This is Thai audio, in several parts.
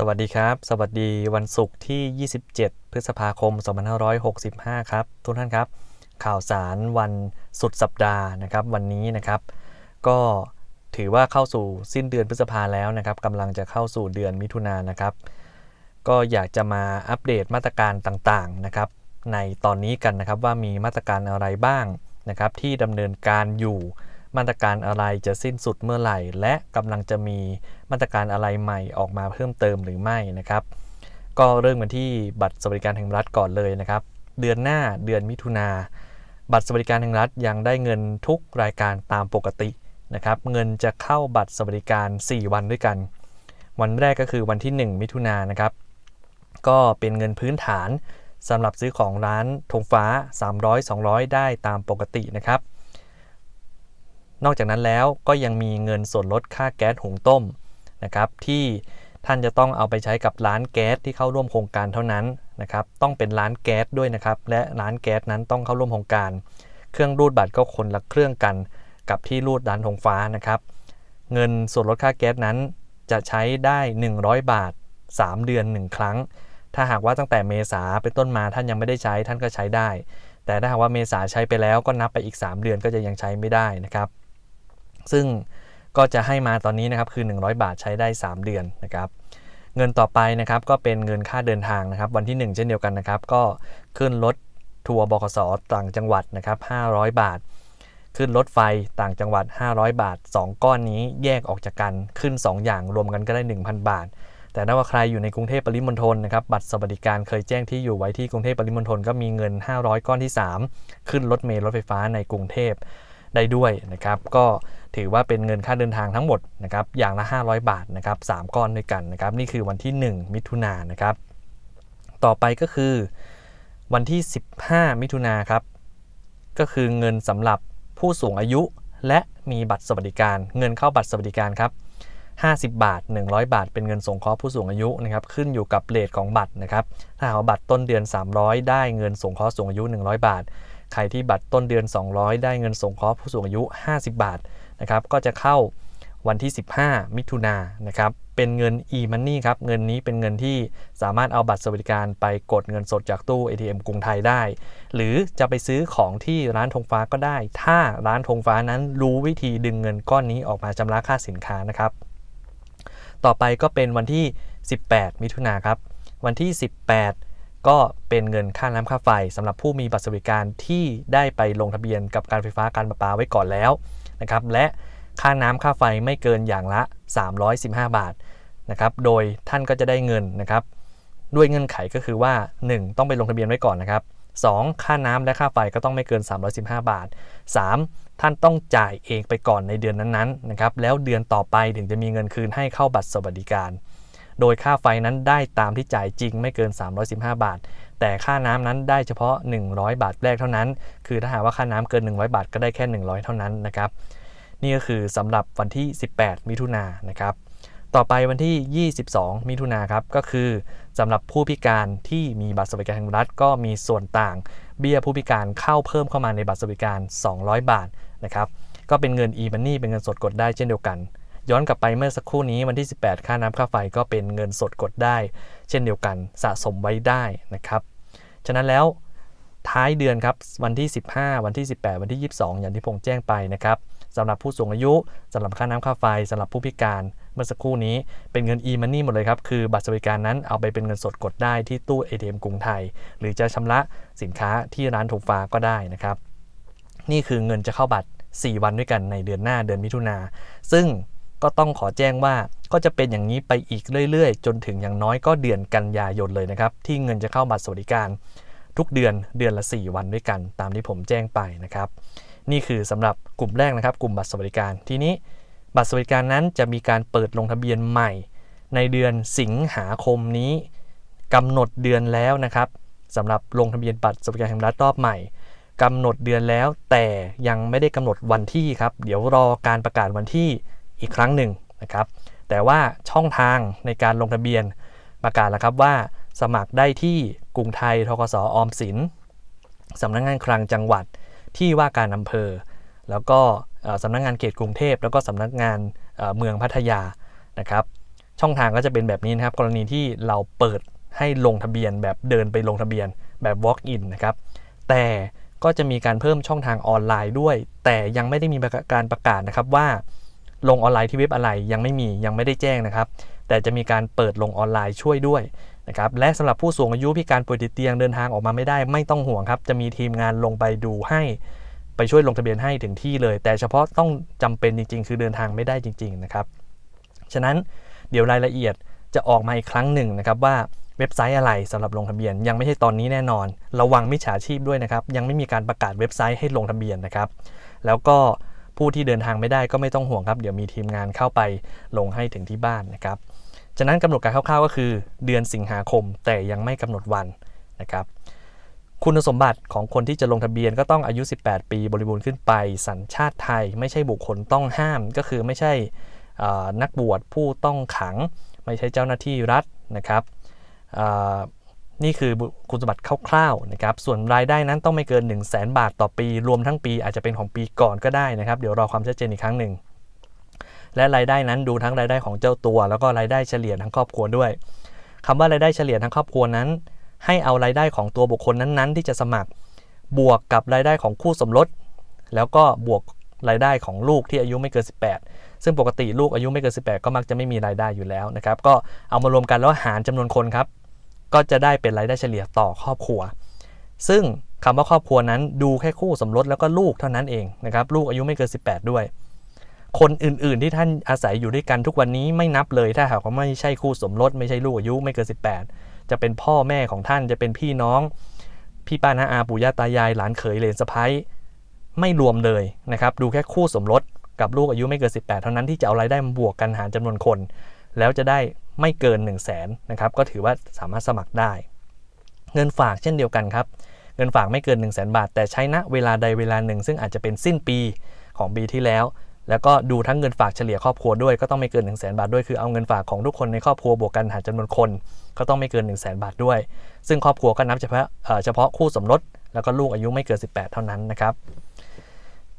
สวัสดีครับ สวัสดีวันศุกร์ที่ 27 พฤษภาคม 2565 ครับ ทุกท่านครับ ข่าวสารวันสุดสัปดาห์นะครับ วันนี้นะครับ ก็ถือว่าเข้าสู่สิ้นเดือนพฤษภาแล้วนะครับกำลังจะเข้าสู่เดือนมิถุนายนนะครับ ก็อยากจะมาอัปเดตมาตรการต่างๆนะครับ ในตอนนี้กันนะครับว่ามีมาตรการอะไรบ้างนะครับ ที่ดำเนินการอยู่ มาตรการอะไรจะสิ้นสุดเมื่อไหร่ และกำลังจะมีมาตรการอะไรใหม่ออกมาเพิ่มเติมหรือไม่นะครับ ก็เริ่มกันที่บัตรสวัสดิการแห่งรัฐก่อนเลยนะครับ เดือนหน้าเดือนมิถุนาบัตรสวัสดิการแห่งรัฐยังได้เงินทุกรายการตามปกตินะครับ เงินจะเข้าบัตรสวัสดิการ 4 วันด้วยกัน วันแรกก็คือวันที่ 1 มิถุนายนนะครับ ก็เป็นเงินพื้นฐานสำหรับซื้อของร้านธงฟ้า 300 200 ได้ตามปกตินะครับ นอกจากนั้นแล้วก็ยังมีเงินส่วนลดค่าแก๊สหุงต้มนะครับที่ท่านจะต้องเอาไปใช้กับร้านแก๊สที่เข้าร่วมโครงการเท่านั้นนะครับต้องเป็นร้านแก๊สด้วยนะครับ และร้านแก๊สนั้นต้องเข้าร่วมโครงการ เครื่องรูดบัตรก็คนละเครื่องกัน กับที่รูดร้านธงฟ้านะครับ เงินส่วนลดค่าแก๊สนั้นจะใช้ได้ 100 บาท 3 เดือน 1 ครั้ง ถ้าหากว่าตั้งแต่เมษาเป็นต้นมาท่านยังไม่ได้ใช้ท่านก็ใช้ได้ แต่ถ้าหากว่าเมษาใช้ไปแล้วก็นับไปอีก 3 เดือนก็จะยังใช้ไม่ได้นะครับ ซึ่งก็จะให้มาตอนนี้นะครับคือ 100 บาทใช้ได้ 3 เดือนนะครับเงินต่อไปนะครับก็เป็นเงินค่าเดินทางนะครับวันที่ 1 เช่นเดียวกันนะครับก็ขึ้นรถทัวร์บขสต่างจังหวัดนะครับ500 บาท ขึ้นรถไฟต่างจังหวัด 500 บาท 2 ก้อนนี้แยกออกจากกันขึ้น 2 อย่างรวมกันก็ได้ 1,000 บาท แต่ถ้าว่าใครอยู่ในกรุงเทพปริมณฑลนะครับบัตรสวัสดิการเคยแจ้งที่อยู่ไว้ที่กรุงเทพปริมณฑลก็มีเงิน 500 ก้อนที่ 3 ขึ้นรถเมล์รถไฟฟ้าในกรุงเทพ ได้ด้วยนะครับก็ถือว่าเป็นเงินค่าเดินทางทั้งหมดนะครับอย่างละ 500 บาทนะครับ3ก้อนด้วยกันนะครับนี่คือวันที่ 1 มิถุนายนนะครับต่อไปก็คือวันที่ 15 มิถุนาครับก็คือเงินสำหรับผู้สูงอายุและมีบัตรสวัสดิการ เงินเข้าบัตรสวัสดิการครับ50 บาท 100 บาท เป็นเงินสงเคราะห์ผู้สูงอายุนะครับ ขึ้นอยู่กับเลทของบัตรนะครับ ถ้าหาบัตรต้นเดือน 300 ได้เงินสงเคราะห์สูงอายุ 100 บาท ใครที่บัตรต้นเดือน 200 ได้เงินสงเคราะห์ผู้สูงอายุ 50 บาทนะครับก็จะเข้าวันที่ 15 มิถุนายนนะครับเป็นเงิน e-money ครับเงินนี้เป็นเงินที่สามารถเอาบัตรสวัสดิการไปกดเงินสดจากตู้ ATM กรุงไทยได้ หรือจะไปซื้อของที่ร้านธงฟ้าก็ได้ ถ้าร้านธงฟ้านั้นรู้วิธีดึงเงินก้อนนี้ออกมาชำระค่าสินค้านะครับ ต่อไปก็เป็นวันที่ 18 มิถุนาครับวันที่ 18 ก็เป็นเงินค่าน้ำค่าไฟสำหรับผู้มีบัตรสวัสดิการที่ได้ไปลงทะเบียนกับการไฟฟ้าการประปาไว้ก่อนแล้วนะครับและค่าน้ำค่าไฟไม่เกินอย่างละ 315 บาทนะครับโดยท่านก็จะได้เงินนะครับด้วยเงื่อนไขก็คือว่า 1. ต้องไปลงทะเบียนไว้ก่อนนะครับ 2. ค่าน้ำและค่าไฟก็ต้องไม่เกิน 315 บาท 3. ท่านต้องจ่ายเองไปก่อนในเดือนนั้นๆนะครับแล้วเดือนต่อไปถึงจะมีเงินคืนให้เข้าบัตรสวัสดิการ โดยค่าไฟนั้นได้ตามที่จ่ายจริงไม่เกิน 315 บาท แต่ค่าน้ำนั้นได้เฉพาะ 100 บาทแรกเท่านั้น คือถ้าหากว่าค่าน้ำเกิน 100 บาทก็ได้แค่ 100 เท่านั้นนะครับ นี่ก็คือสำหรับวันที่ 18 มิถุนายนนะครับ ต่อไปวันที่ 22 มิถุนายนครับ ก็คือสำหรับผู้พิการที่มีบัตรสวัสดิการแห่งรัฐก็มีส่วนต่าง เบี้ยผู้พิการเข้าเพิ่มเข้ามาในบัตรสวัสดิการ 200 บาทนะครับ ก็เป็นเงิน e-money เป็นเงินสดกดได้เช่นเดียวกัน ย้อนกลับไปเมื่อสักครู่นี้วันที่ 18 ค่าน้ำค่าไฟก็เป็นเงินสดกดได้ เช่นเดียวกันสะสมไว้ได้นะครับ ฉะนั้นแล้วท้ายเดือนครับวันที่ 15 วันที่ 18 วันที่ 22 อย่างที่ผมแจ้งไปนะครับสำหรับผู้สูงอายุสำหรับค่าน้ำค่าไฟสำหรับผู้พิการเมื่อสักครู่นี้เป็นเงิน e-money หมดเลยครับ คือบัตรสวัสดิการนั้นเอาไปเป็นเงินสดกดได้ที่ตู้ ATM กรุงไทย หรือจะชำระสินค้าที่ร้านธงฟ้าก็ได้นะครับ นี่คือเงินจะเข้าบัตร 4 วันด้วยกันในเดือนหน้าเดือนมิถุนาซึ่ง ก็ต้องขอแจ้งว่าก็จะเป็นอย่างนี้ไปอีกเรื่อยๆ จนถึงอย่างน้อยก็เดือนกันยายนเลยนะครับ ที่เงินจะเข้าบัตรสวัสดิการ ทุกเดือนเดือนละ 4 วันด้วยกัน ตามที่ผมแจ้งไปนะครับ นี่คือสำหรับกลุ่มแรกนะครับ กลุ่มบัตรสวัสดิการทีนี้บัตรสวัสดิการนั้นจะมีการเปิดลงทะเบียนใหม่ ในเดือนสิงหาคมนี้กำหนดเดือนแล้วนะครับสำหรับลงทะเบียนบัตรสวัสดิการแห่งรัฐรอบใหม่กำหนดเดือนแล้วแต่ยังไม่ได้กำหนดวันที่ครับ เดี๋ยวรอการประกาศวันที่ อีกครั้งหนึ่งนะครับ แต่ว่าช่องทางในการลงทะเบียนประกาศแล้วครับว่า สมัครได้ที่กรุงไทยทกสออมสินสำนักงงานคลังจังหวัดที่ว่าการอำเภอ แล้วก็สำนักงงานเขตกรุงเทพ แล้วก็สำนักงานเมืองพัทยานะครับ ช่องทางก็จะเป็นแบบนี้นะครับ กรณีที่เราเปิดให้ลงทะเบียนแบบเดินไปลงทะเบียนแบบ walk in นะครับ แต่ก็จะมีการเพิ่มช่องทางออนไลน์ด้วย แต่ยังไม่ได้มีการประกาศนะครับว่า ลงออนไลน์ที่เว็บอะไรยังไม่มียังไม่ได้แจ้งนะครับ แต่จะมีการเปิดลงออนไลน์ช่วยด้วยนะครับและสำหรับผู้สูงอายุพิการป่วยติดเตียงเดินทางออกมาไม่ได้ ไม่ต้องห่วงครับ จะมีทีมงานลงไปดูให้ไปช่วยลงทะเบียนให้ถึงที่เลย แต่เฉพาะต้องจำเป็นจริง ๆ คือเดินทางไม่ได้จริง ๆ นะครับ ฉะนั้นเดี๋ยวรายละเอียดจะออกมาอีกครั้งหนึ่งนะครับว่าเว็บไซต์อะไรสำหรับลงทะเบียน ยังไม่ใช่ตอนนี้แน่นอน ระวังมิจฉาชีพด้วยนะครับ ยังไม่มีการประกาศเว็บไซต์ให้ลงทะเบียนนะครับ แล้วก็ ผู้ที่เดินทางไม่ได้ก็ไม่ต้องห่วงครับ เดี๋ยวมีทีมงานเข้าไปลงให้ถึงที่บ้านนะครับ ฉะนั้นกำหนดการคร่าวๆก็คือ เดือนสิงหาคมแต่ยังไม่กำหนดวันนะครับ คุณสมบัติของคนที่จะลงทะเบียนก็ต้องอายุ 18 ปีบริบูรณ์ขึ้นไป สัญชาติไทย ไม่ใช่บุคคลต้องห้าม ก็คือไม่ใช่นักบวชผู้ต้องขัง ไม่ใช่เจ้าหน้าที่รัฐนะครับ นี่คือคุณสมบัติคร่าวๆนะครับ ส่วนรายได้นั้นต้องไม่เกิน 1 0 0 0 0แบาทต่อปี รวมทั้งปีอาจจะเป็นของปีก่อนก็ได้นะครับ เดี๋ยวรอความชัดเจนอีกครั้งหนึ่ง และรายได้นั้นดูทั้งรายได้ของเจ้าตัว แล้วก็รายได้เฉลี่ยทั้งครอบครัวด้วยคำว่ารายได้เฉลี่ยทั้งครอบครัวนั้น ให้เอารายได้ของตัวบุคคลนั้นๆ ที่จะสมัคร บวกกับรายได้ของคู่สมรส แล้วก็บวกรายได้ของลูกที่อายุไม่เกิน 18 ซึ่งปกติลูกอายุไม่เกิน 18 ก็มักจะไม่มีรายได้อยู่แล้วนะครับ ก็เอามารวมกันแล้วหารจำนวนคนครับ ก็จะได้เป็นรายได้เฉลี่ยต่อครอบครัว ซึ่งคำว่าครอบครัวนั้นดูแค่คู่สมรสแล้วก็ลูกเท่านั้นเองนะครับลูกอายุไม่เกิน 18 ด้วย คนอื่นๆที่ท่านอาศัยอยู่ด้วยกันทุกวันนี้ไม่นับเลยถ้าหากว่าไม่ใช่คู่สมรสไม่ใช่ลูกอายุไม่เกิน 18 จะเป็นพ่อแม่ของท่านจะเป็นพี่น้อง พี่ป้าน้าอาปู่ย่าตายายหลานเขยเลนสะพ้ายไม่รวมเลยนะครับดูแค่คู่สมรสกับลูกอายุไม่เกิน 18 เท่านั้นที่จะเอารายได้มาบวกกันหารจำนวนคน แล้วจะได้ไม่เกิน 1 0 0 0 0แสนนะครับก็ถือว่าสามารถสมัครได้ เงินฝากเช่นเดียวกันครับ เงินฝากไม่เกิน 1 0 0 0 0แสนบาท แต่ใช้ณเวลาใดเวลาหนึ่ง ซึ่งอาจจะเป็นสิ้นปีของปีที่แล้ว แล้วก็ดูทั้งเงินฝากเฉลี่ยครอบครัวด้วยก็ต้องไม่เกิน 1 0 0 0 0แสนบาทด้วยคือเอาเงินฝากของทุกคนในครอบครัวบวกกันหารจำนวนคน ก็ต้องไม่เกิน 1 0 0 0 0แสนบาทด้วย ซึ่งครอบครัวก็นับเฉพาะเฉพาะคู่สมรสแล้วก็ลูกอายุไม่เกิน 18 เท่านั้นนะครับ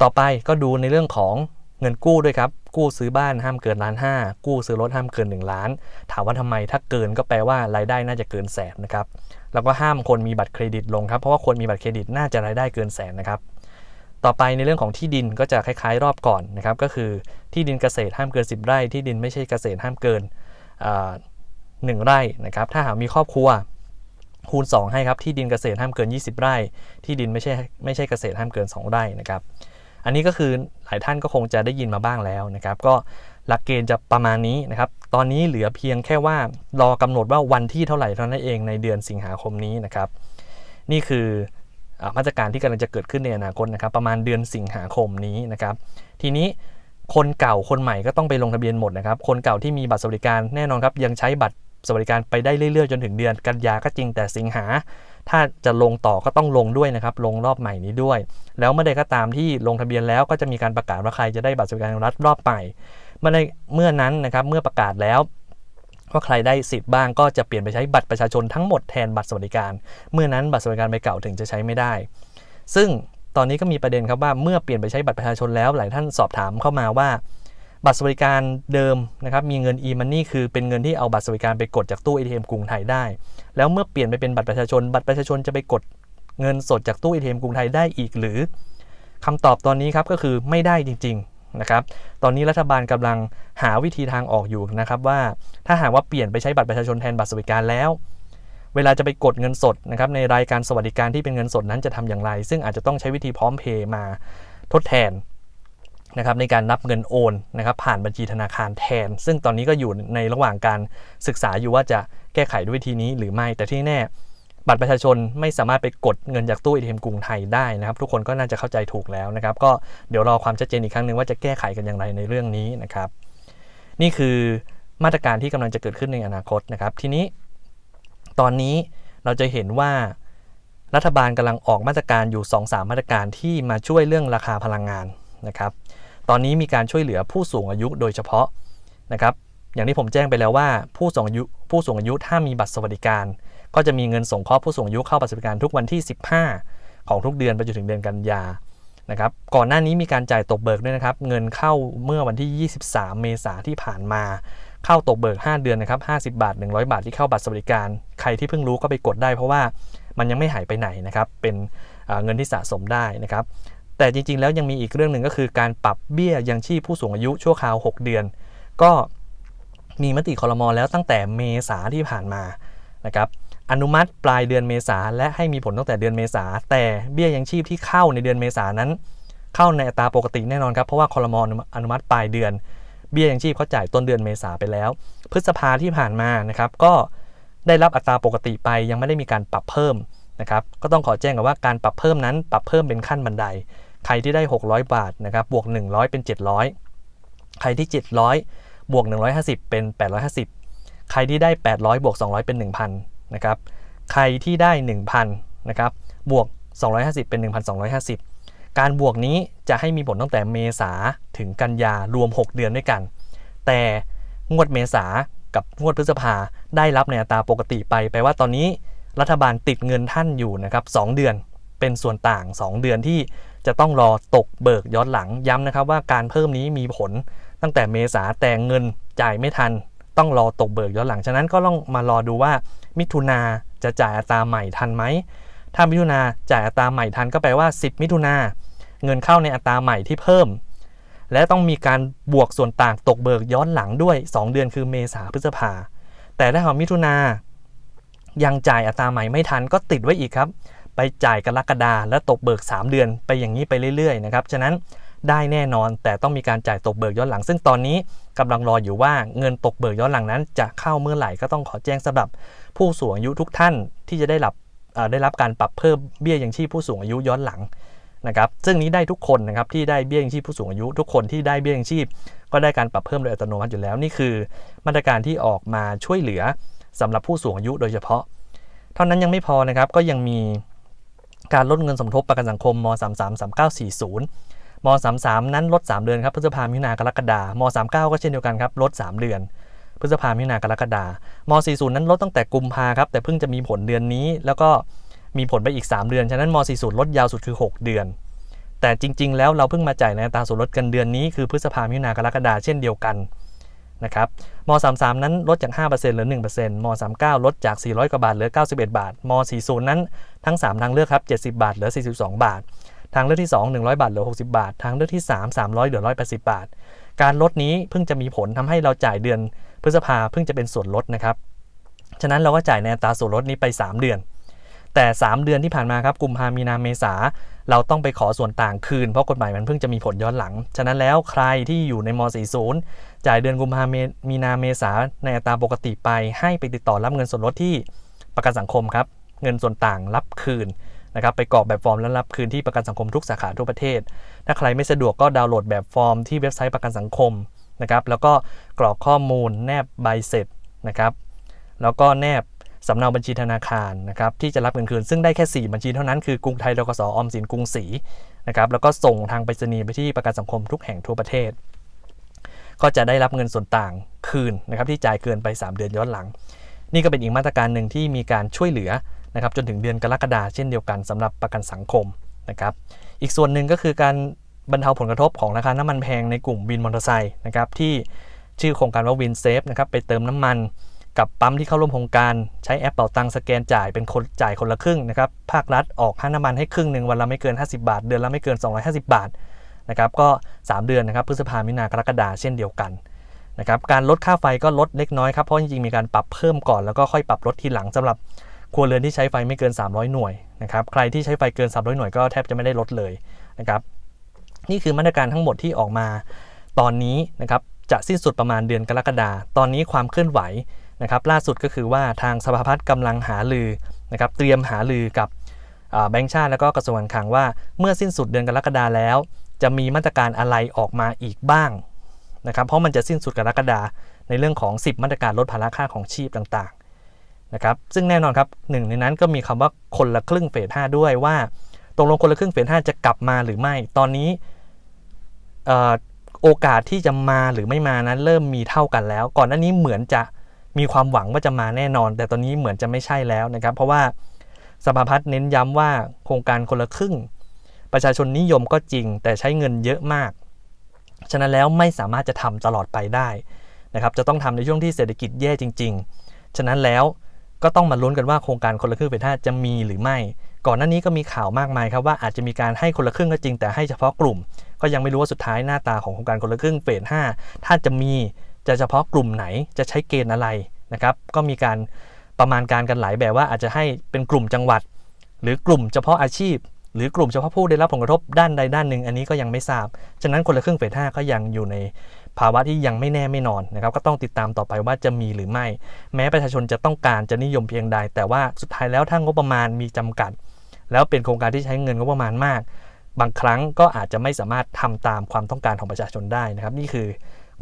ต่อไปก็ดูในเรื่องของ เงินกู้ด้วยครับ กู้ซื้อบ้านห้ามเกินล้านห้ากู้ซื้อรถห้ามเกิน 1 ล้าน ถามว่าทำไมถ้าเกินก็แปลว่ารายได้น่าจะเกินแสนนะครับแล้วก็ห้ามคนมีบัตรเครดิตลงครับเพราะว่าคนมีบัตรเครดิตน่าจะรายได้เกินแสนนะครับต่อไปในเรื่องของที่ดินก็จะคล้ายๆ รอบก่อนนะครับก็คือที่ดินเกษตรห้ามเกิน 10 ไร่ ที่ดินไม่ใช่เกษตรห้ามเกินหนึ่งไร่นะครับถ้าหากมีครอบครัวคูณ 2 ให้ครับที่ดินเกษตรห้ามเกิน 20 ไร่ ที่ดินไม่ใช่ไม่ใช่เกษตรห้ามเกิน 2 ไร่นะครับ อันนี้ก็คือหลายท่านก็คงจะได้ยินมาบ้างแล้วนะครับ ก็หลักเกณฑ์จะประมาณนี้นะครับ ตอนนี้เหลือเพียงแค่ว่ารอกำหนดว่าวันที่เท่าไหร่เท่านั้นเองในเดือนสิงหาคมนี้นะครับ นี่คือมาตรการที่กำลังจะเกิดขึ้นในอนาคตนะครับ ประมาณเดือนสิงหาคมนี้นะครับ ทีนี้คนเก่าคนใหม่ก็ต้องไปลงทะเบียนหมดนะครับ คนเก่าที่มีบัตรสวัสดิการแน่นอนครับยังใช้บัตรสวัสดิการไปได้เรื่อยๆ จนถึงเดือนกันยาก็จริงแต่สิงหา ถ้าจะลงต่อก็ต้องลงด้วยนะครับ ลงรอบใหม่นี้ด้วย แล้วเมื่อใดก็ตามที่ลงทะเบียนแล้วก็จะมีการประกาศว่าใครจะได้บัตรสวัสดิการรัฐรอบใหม่เมื่อในเมื่อนั้นนะครับเมื่อประกาศแล้วว่าใครได้สิทธิ์บ้างก็จะเปลี่ยนไปใช้บัตรประชาชนทั้งหมดแทนบัตรสวัสดิการ เมื่อนั้นบัตรสวัสดิการใบเก่าถึงจะใช้ไม่ได้ ซึ่งตอนนี้ก็มีประเด็นครับว่าเมื่อเปลี่ยนไปใช้บัตรประชาชนแล้วหลายท่านสอบถามเข้ามาว่า บัตรสวัสดิการเดิมนะครับมีเงิน e-money คือเป็นเงินที่เอาบัตรสวัสดิการไปกดจากตู้ ATM กรุงไทยได้ แล้วเมื่อเปลี่ยนไปเป็นบัตรประชาชน บัตรประชาชนจะไปกดเงินสดจากตู้ ATM กรุงไทยได้อีกหรือคำตอบตอนนี้ครับก็คือไม่ได้จริงๆนะครับตอนนี้รัฐบาลกำลังหาวิธีทางออกอยู่นะครับว่าถ้าหากว่าเปลี่ยนไปใช้บัตรประชาชนแทนบัตรสวัสดิการแล้ว เวลาจะไปกดเงินสดนะครับในรายการสวัสดิการที่เป็นเงินสดนั้นจะทำอย่างไร ซึ่งอาจจะต้องใช้วิธีพร้อมเพย์มาทดแทน นะครับในการรับเงินโอนนะครับผ่านบัญชีธนาคารแทน ซึ่งตอนนี้ก็อยู่ในระหว่างการศึกษาอยู่ว่าจะแก้ไขด้วยวิธีนี้หรือไม่ แต่ที่แน่บัตรประชาชนไม่สามารถไปกดเงินจากตู้ ATM กรุงไทยได้นะครับ ทุกคนก็น่าจะเข้าใจถูกแล้วนะครับ ก็เดี๋ยวรอความชัดเจนอีกครั้งหนึ่งว่าจะแก้ไขกันอย่างไรในเรื่องนี้นะครับ นี่คือมาตรการที่กำลังจะเกิดขึ้นในอนาคตนะครับ ทีนี้ ตอนนี้เราจะเห็นว่ารัฐบาลกำลังออกมาตรการอยู่ 2-3 มาตรการที่มาช่วยเรื่องราคาพลังงานนะครับ ตอนนี้มีการช่วยเหลือผู้สูงอายุโดยเฉพาะนะครับ อย่างที่ผมแจ้งไปแล้วว่า ผู้สูงอายุผู้สูงอายุถ้ามีบัตรสวัสดิการ ก็จะมีเงินส่งเคราะห์ผู้สูงอายุเข้าบัตรสวัสดิการทุกวันที่ 15 ของทุกเดือนไปจนถึงเดือนกันยานะครับก่อนหน้านี้มีการจ่ายตกเบิกด้วยนะครับ เงินเข้าเมื่อวันที่ 23 เมษาที่ผ่านมา เข้าตกเบิก 5 เดือนนะครับ 50 บาท 100 บาทที่เข้าบัตรสวัสดิการ ใครที่เพิ่งรู้ก็ไปกดได้เพราะว่ามันยังไม่หายไปไหนนะครับ เป็นเงินที่สะสมได้นะครับ แต่จริงๆ แล้วยังมีอีกเรื่องหนึ่งก็คือการปรับเบี้ยยังชีพผู้สูงอายุชั่วคราว 6 เดือน ก็มีมติคอรมอแล้วตั้งแต่เมษาที่ผ่านมานะครับอนุมัติปลายเดือนเมษาและให้มีผลตั้งแต่เดือนเมษาแต่เบี้ยยังชีพที่เข้าในเดือนเมษานั้น เข้าในอัตราปกติแน่นอนครับเพราะว่าคอรมออนุมัติปลายเดือน เบี้ยยังชีพเขาจ่ายต้นเดือนเมษาไปแล้ว พฤษภาที่ผ่านมานะครับก็ได้รับอัตราปกติไปยังไม่ได้มีการปรับเพิ่มนะครับก็ต้องขอแจ้งกับว่าการปรับเพิ่มนั้นปรับเพิ่มเป็นขั้นบันได ใครที่ได้ 600 บาทนะครับบวก 100 เป็น 700 ใครที่ 700 บวก 150 เป็น 850 ใครที่ได้ 800 บวก 200 เป็น 1,000นะครับใครที่ได้ 1,000นะครับบวก 250 เป็น 1,250 การบวกนี้จะให้มีผลตั้งแต่เมษาถึงกันยารวม 6 เดือนด้วยกัน แต่งวดเมษากับงวดพฤษภาได้รับในอัตราปกติไปแปลว่าตอนนี้รัฐบาลติดเงินท่านอยู่นะครับ2เดือน เป็นส่วนต่าง 2 เดือนที่จะต้องรอตกเบิกย้อนหลังย้ำนะครับว่าการเพิ่มนี้มีผลตั้งแต่เมษาแต่เงินจ่ายไม่ทัน ต้องรอตกเบิกย้อนหลัง ฉะนั้นก็ต้องมารอดูว่า มิถุนาจะจ่ายอัตราใหม่ทันไหม ถ้ามิถุนาจ่ายอัตราใหม่ทันก็แปลว่า 10 มิถุนาเงินเข้าในอัตราใหม่ที่เพิ่ม และต้องมีการบวกส่วนต่างตกเบิกย้อนหลังด้วย 2 เดือนคือเมษาพฤษภาแต่ถ้าของมิถุนายังจ่ายอัตราใหม่ไม่ทันก็ติดไว้อีกครับ ไปจ่ายกรกฎาและตกเบิก 3 เดือนไปอย่างนี้ไปเรื่อยๆนะครับฉะนั้นได้แน่นอนแต่ต้องมีการจ่ายตกเบิกย้อนหลัง ซึ่งตอนนี้กำลังรออยู่ว่าเงินตกเบิกย้อนหลังนั้น จะเข้าเมื่อไหร่ก็ต้องขอแจ้งสำหรับ ผู้สูงอายุทุกท่านที่จะได้รับได้รับการปรับเพิ่มเบี้ยยังชีพผู้สูงอายุย้อนหลังนะครับซึ่งนี้ได้ทุกคนนะครับที่ได้เบี้ยยังชีพผู้สูงอายุ ทุกคนที่ได้เบี้ยยังชีพ ก็ได้การปรับเพิ่มโดยอัตโนมัติอยู่แล้วนี่คือ มาตรการที่ออกมาช่วยเหลือสำหรับผู้สูงอายุโดยเฉพาะ เท่านั้นยังไม่พอนะครับก็ยังมี การลดเงินสมทบประกันสังคมม 333940 ม 33 นั้นลด 3 เดือนครับพฤษภาคมมิถุนากรกฎาม39 ก็เช่นเดียวกันครับลด 3 เดือน พฤษภาคมมิถุนากรกฎาม40 นั้นลดตั้งแต่กุมภาครับแต่เพิ่งจะมีผลเดือนนี้ แล้วก็มีผลไปอีก 3 เดือน ฉะนั้นม40ลดยาวสุดคือ 6 เดือน แต่จริง ๆ แล้วเราเพิ่งมาจ่ายในอัตราส่วนลดกันเดือนนี้คือพฤษภาคมมิถุนากรกฎาเช่นเดียวกัน นะครับม33 นั้นลดจาก 5%เหลือ 1%ม39 ลดจาก 400 กว่าบาท เหลือ 91 บาทม40 นั้นทั้ง 3 ทางเลือกครับ 70 บาท เหลือ 42 บาท ทางเลือกที่ 2 100 บาท เหลือ 60 บาท ทางเลือกที่ 3 300 เหลือ 180 บาท การลดนี้เพิ่งจะมีผลทำให้เราจ่ายเดือนพฤษภาเพิ่งจะเป็นส่วนลดนะครับ ฉะนั้นเราก็จ่ายในอัตราส่วนลดนี้ไป 3 เดือน แต่ 3 เดือนที่ผ่านมาครับกุมภามีนาเมษา เราต้องไปขอส่วนต่างคืน เพราะกฎหมายมันเพิ่งจะมีผลย้อนหลัง ฉะนั้นแล้วใครที่อยู่ในม .40 จ่ายเดือนกุมภาพันธ์มีนาเมษาในอัตราปกติไปให้ไปติดต่อรับเงินส่วนลดที่ประกันสังคมครับ เงินส่วนต่างรับคืนนะครับไปกรอกแบบฟอร์มแล้วรับคืนที่ประกันสังคมทุกสาขาทั่วประเทศ ถ้าใครไม่สะดวกก็ดาวน์โหลดแบบฟอร์มที่เว็บไซต์ประกันสังคมนะครับแล้วก็กรอกข้อมูลแนบใบเสร็จนะครับแล้วก็แนบ สำเนาบัญชีธนาคารนะครับที่จะรับเงินคืนซึ่งได้แค่ 4 บัญชีเท่านั้นคือกรุงไทยดกสออมสินกรุงศรีนะครับแล้วก็ส่งทางไปรษณีย์ไปที่ประกันสังคมทุกแห่งทั่วประเทศ ก็จะได้รับเงินส่วนต่างคืนนะครับที่จ่ายเกินไป 3 เดือนย้อนหลัง นี่ก็เป็นอีกมาตรการหนึ่งที่มีการช่วยเหลือนะครับจนถึงเดือนกรกฎาเช่นเดียวกันสำหรับประกันสังคมนะครับอีกส่วนหนึ่งก็คือการบรรเทาผลกระทบของราคาน้ำมันแพงในกลุ่มวินมอเตอร์ไซค์นะครับที่ชื่อโครงการว่าวินเซฟนะครับไปเติมน้ำมัน กับปั๊มที่เข้าร่วมโครงการใช้แอปเป่าตังสแกนจ่ายเป็นคนจ่ายคนละครึ่งนะครับภาครัฐออกค่าน้ำมันให้ครึ่งหนึ่งวันละไม่เกิน 50 บาท เดือนละไม่เกิน 250 บาทนะครับก็ 3 เดือนนะครับพฤษภามิถุนากรกฎาเช่นเดียวกันนะครับการลดค่าไฟก็ลดเล็กน้อยครับเพราะจริงๆมีการปรับเพิ่มก่อนแล้วก็ค่อยปรับลดทีหลังสำหรับครัวเรือนที่ใช้ไฟไม่เกิน 300 หน่วยนะครับใครที่ใช้ไฟเกิน 300 หน่วยก็แทบจะไม่ได้ลดเลยนะครับนี่คือมาตรการทั้งหมดที่ออกมาตอนนี้นะครับจะสิ้นสุดประมาณเดือนกรกฎาตอนนี้ความเคลื่อนไหว นะครับล่าสุดก็คือว่าทางสภาพัฒน์กำลังหาลือนะครับเตรียมหาลือกับแบงค์ชาติและก็กระทรวงการคลังว่าเมื่อสิ้นสุดเดือนกรกฎาแล้ว จะมีมาตรการอะไรออกมาอีกบ้างนะครับเพราะมันจะสิ้นสุดกรกฎาในเรื่องของ 10 มาตรการลดภาระค่าของชีพต่างๆนะครับซึ่งแน่นอนครับหนึ่งในนั้นก็มีคำว่าคนละครึ่งเฟส5ด้วยว่าตกลงคนละครึ่งเฟส5จะกลับมาหรือไม่ ตอนนี้โอกาสที่จะมาหรือไม่มานั้นเริ่มมีเท่ากันแล้ว ก่อนหน้านี้เหมือนจะ มีความหวังว่าจะมาแน่นอน แต่ตอนนี้เหมือนจะไม่ใช่แล้วนะครับ เพราะว่าสภาพัฒน์เน้นย้ำว่าโครงการคนละครึ่ง ประชาชนนิยมก็จริง แต่ใช้เงินเยอะมาก ฉะนั้นแล้วไม่สามารถจะทำตลอดไปได้นะครับ จะต้องทำในช่วงที่เศรษฐกิจแย่จริง ๆ ฉะนั้นแล้วก็ต้องมาลุ้นกันว่าโครงการคนละครึ่งเฟสห้าจะมีหรือไม่ ก่อนหน้านี้ก็มีข่าวมากมายครับว่าอาจจะมีการให้คนละครึ่งก็จริงแต่ให้เฉพาะกลุ่ม ก็ยังไม่รู้ว่าสุดท้ายหน้าตาของโครงการคนละครึ่งเฟสห้าถ้าจะมี จะเฉพาะกลุ่มไหนจะใช้เกณฑ์อะไรนะครับ ก็มีการประมาณการกันหลายแบบว่าอาจจะให้เป็นกลุ่มจังหวัด หรือกลุ่มเฉพาะอาชีพ หรือกลุ่มเฉพาะผู้ได้รับผลกระทบด้านใดด้านหนึ่ง อันนี้ก็ยังไม่ทราบ ฉะนั้นคนละครึ่งเฟสห้าก็ยังอยู่ในภาวะที่ยังไม่แน่ไม่นอนนะครับ ก็ต้องติดตามต่อไปว่าจะมีหรือไม่ แม้ประชาชนจะต้องการจะนิยมเพียงใด แต่ว่าสุดท้ายแล้วถ้างบประมาณมีจำกัด แล้วเป็นโครงการที่ใช้เงินงบประมาณมาก บางครั้งก็อาจจะไม่สามารถทำตามความต้องการของประชาชนได้นะครับ นี่คือ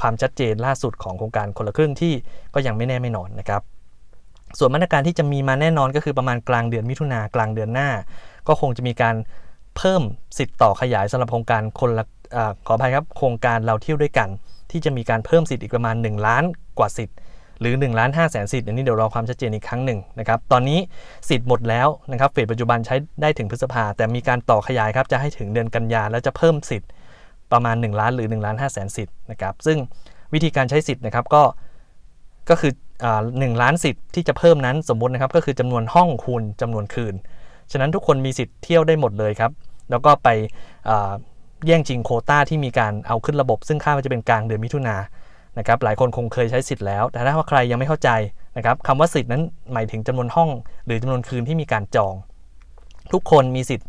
ความชัดเจนล่าสุดของโครงการคนละครึ่งที่ก็ยังไม่แน่ไม่นอนนะครับ ส่วนมาตรการที่จะมีมาแน่นอนก็คือประมาณกลางเดือนมิถุนากลางเดือนหน้า ก็คงจะมีการเพิ่มสิทธิ์ต่อขยายสำหรับโครงการคนละอขออภัยครับโครงการเราเที่ยวด้วยกัน ที่จะมีการเพิ่มสิทธิ์อีกประมาณ 1 ล้านกว่าสิทธิ์หรือ1ล้าน5แสนสิทธิ์อันนี้เดี๋ยวรอความชัดเจนอีกครั้งหนึ่งนะครับตอนนี้สิทธิ์หมดแล้วนะครับเฟสปัจจุบันใช้ได้ถึงพฤษภาแต่มีการต่อขยายครับจะให้ถึงเดือนกันยาแล้วจะเพิ่มสิทธิ์ ประมาณ 1 ล้านหรือ 1 ล้าน5แสนสิทธิ์นะครับซึ่งวิธีการใช้สิทธิ์นะครับก็ก็คือหนึ่งล้านสิทธิ์ที่จะเพิ่มนั้นสมมตินะครับก็คือจำนวนห้องคูณจำนวนคืน ฉะนั้นทุกคนมีสิทธิ์เที่ยวได้หมดเลยครับ แล้วก็ไปแย่งชิงโคต้าที่มีการเอาขึ้นระบบ ซึ่งคาดว่าจะเป็นกลางเดือนมิถุนานะครับหลายคนคงเคยใช้สิทธิ์แล้ว แต่ถ้าว่าใครยังไม่เข้าใจนะครับคำว่าสิทธิ์นั้นหมายถึงจำนวนห้อง หรือจำนวนคืนที่มีการจอง ทุกคนมีสิทธิ์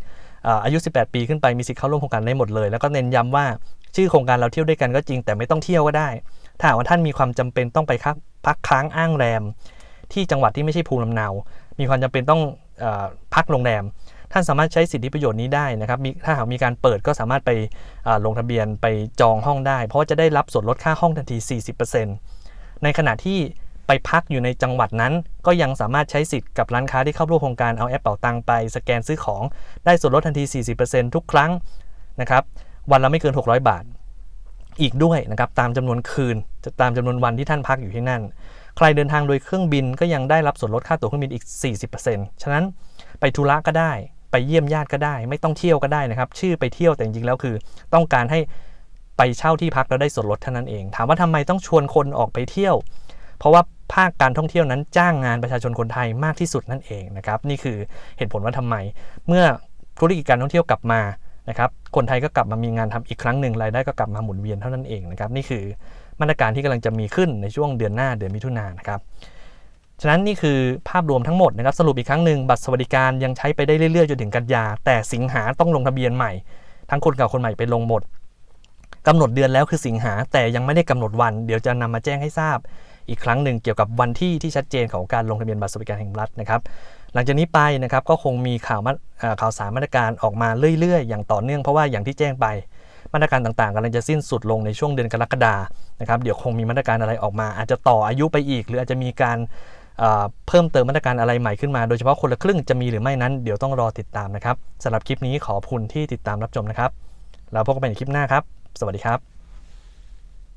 อายุ 18 ปีขึ้นไปมีสิทธิ์เข้าร่วมโครงการได้หมดเลย แล้วก็เน้นย้ำว่าชื่อโครงการเราเที่ยวด้วยกันก็จริง แต่ไม่ต้องเที่ยวก็ได้ ถ้าว่าท่านมีความจำเป็นต้องไปพักค้างอ้างแรม ที่จังหวัดที่ไม่ใช่ภูมิลำเนา มีความจำเป็นต้องอพักโรงแรม ท่านสามารถใช้สิทธิประโยชน์นี้ได้นะครับถ้าหากมีการเปิดก็สามารถไปลงทะเบียนไปจองห้องได้ เพราะจะได้รับส่วนลดค่าห้องทันที 40%ในขณะที่ ไปพักอยู่ในจังหวัดนั้น ก็ยังสามารถใช้สิทธิ์กับร้านค้าที่เข้าร่วมโครงการเอาแอปเป๋าตังไปสแกนซื้อของได้ส่วนลดทันที 40%ทุกครั้งนะครับวันละไม่เกิน 600 บาท อีกด้วยนะครับตามจำนวนคืนจะตามจำนวนวันที่ท่านพักอยู่ที่นั่น ใครเดินทางโดยเครื่องบินก็ยังได้รับส่วนลดค่าตั๋วเครื่องบินอีก 40%ฉะนั้นไปธุระก็ได้ไปเยี่ยมญาติก็ได้ ไม่ต้องเที่ยวก็ได้นะครับ ชื่อไปเที่ยวแต่จริงๆแล้วคือ ต้องการให้ไปเช่าที่พักแล้วได้ส่วนลดเท่านั้นเอง ถามว่าทำไมต้องชวนคนออกไปเที่ยว เพราะว่า ภาคการท่องเที่ยวนั้นจ้างงานประชาชนคนไทยมากที่สุดนั่นเองนะครับนี่คือเหตุผลว่าทำไม เมื่อธุรกิจการท่องเที่ยวกลับมานะครับคนไทยก็กลับมามีงานทำอีกครั้งหนึ่งรายได้ก็กลับมาหมุนเวียนเท่านั้นเองนะครับนี่คือมาตรการที่กำลังจะมีขึ้นในช่วงเดือนหน้าเดือนมิถุนายนนะครับฉะนั้นนี่คือภาพรวมทั้งหมดนะครับสรุปอีกครั้งหนึ่งบัตรสวัสดิการยังใช้ไปได้เรื่อยๆจนถึงกันยา แต่สิงหาต้องลงทะเบียนใหม่ ทั้งคนเก่าคนใหม่ไปลงหมดกำหนดเดือนแล้วคือสิงหาแต่ยังไม่ได้กำหนดวัน เดี๋ยวจะนำมาแจ้งให้ทราบ อีกครั้งหนึ่งเกี่ยวกับวันที่ที่ชัดเจนของการลงทะเบียนบัตรสวัสดิการแห่งรัฐนะครับหลังจากนี้ไปนะครับก็คงมีข่าวข่าวสารมาตรการออกมาเรื่อยๆ อย่างต่อเนื่องเพราะว่าอย่างที่แจ้งไปมาตรการต่างๆกำลังจะสิ้นสุดลงในช่วงเดือนกรกฎานะครับเดี๋ยวคงมีมาตรการอะไรออกมา อาจจะต่ออายุไปอีก หรืออาจจะมีการเพิ่มเติมมาตรการอะไรใหม่ขึ้นมา โดยเฉพาะคนละครึ่งจะมีหรือไม่นั้นเดี๋ยวต้องรอติดตามนะครับสำหรับคลิปนี้ขอบคุณที่ติดตามรับชมนะครับแล้วพบกันใหม่ในคลิปหน้าครับ สวัสดีครับ